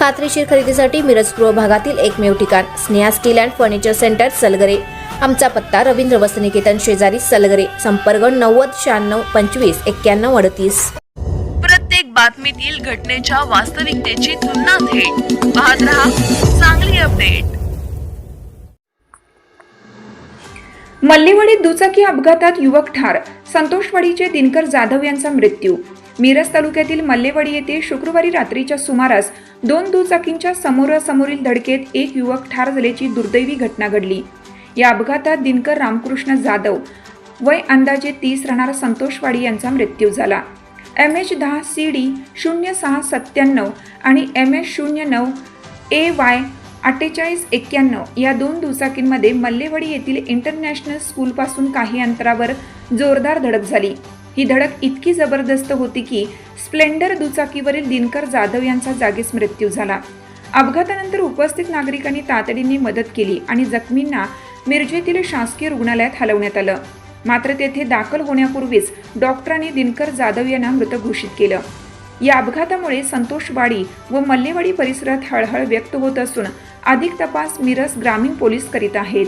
खात्रीशीर खरेदीसाठी मिरज पूर्व भागातील एकमेव ठिकाण Sneha steel and furniture centre Salgare. आमचा पत्ता रवींद्र वसनिकेतन शेजारी सलगरे संपर्क नव्वद शहाण्णव पंचवीस एक्क्याण्णव अडतीस. प्रत्येक बातमीतील घटनेच्या वास्तविकतेची तुलना थेट. पाहत रहा चांगली अपडेट. मल्लेवाडी दुचाकी अपघातात युवक ठार संतोषवाडीचे दिनकर जाधव यांचा मृत्यू. मिरज तालुक्यातील मल्लेवाडी येथे शुक्रवारी रात्रीच्या सुमारास दोन दुचाकींच्या समोरासमोरील धडकेत एक युवक ठार झाल्याची दुर्दैवी घटना घडली. या अपघातात दिनकर रामकृष्ण जाधव वय अंदाजे तीस राहणारा संतोषवाडी यांचा मृत्यू झाला. एम एच दहा सी डी शून्य सहा सत्त्याण्णव आणि एम एच शून्य नऊ ए वाय अठ्ठेचाळीस एक्क्याण्णव या दोन दुचाकींमध्ये मल्लेवाडी येथील इंटरनॅशनल स्कूलपासून काही अंतरावर जोरदार धडक झाली. ही धडक इतकी जबरदस्त होती की स्प्लेंडर दुचाकीवरील दिनकर जाधव यांचा जागीच मृत्यू झाला. अपघातानंतर उपस्थित नागरिकांनी तातडीने मदत केली आणि जखमींना मिरजेतील शासकीय रुग्णालयात हलवण्यात आलं. मात्र तेथे दाखल होण्यापूर्वीच डॉक्टरांनी दिनकर जाधव यांना मृत घोषित केलं. या अपघातामुळे संतोषवाडी व मल्लेवाडी परिसरात हळहळ व्यक्त होत असून अधिक तपास मिरज ग्रामीण पोलीस करीत आहेत.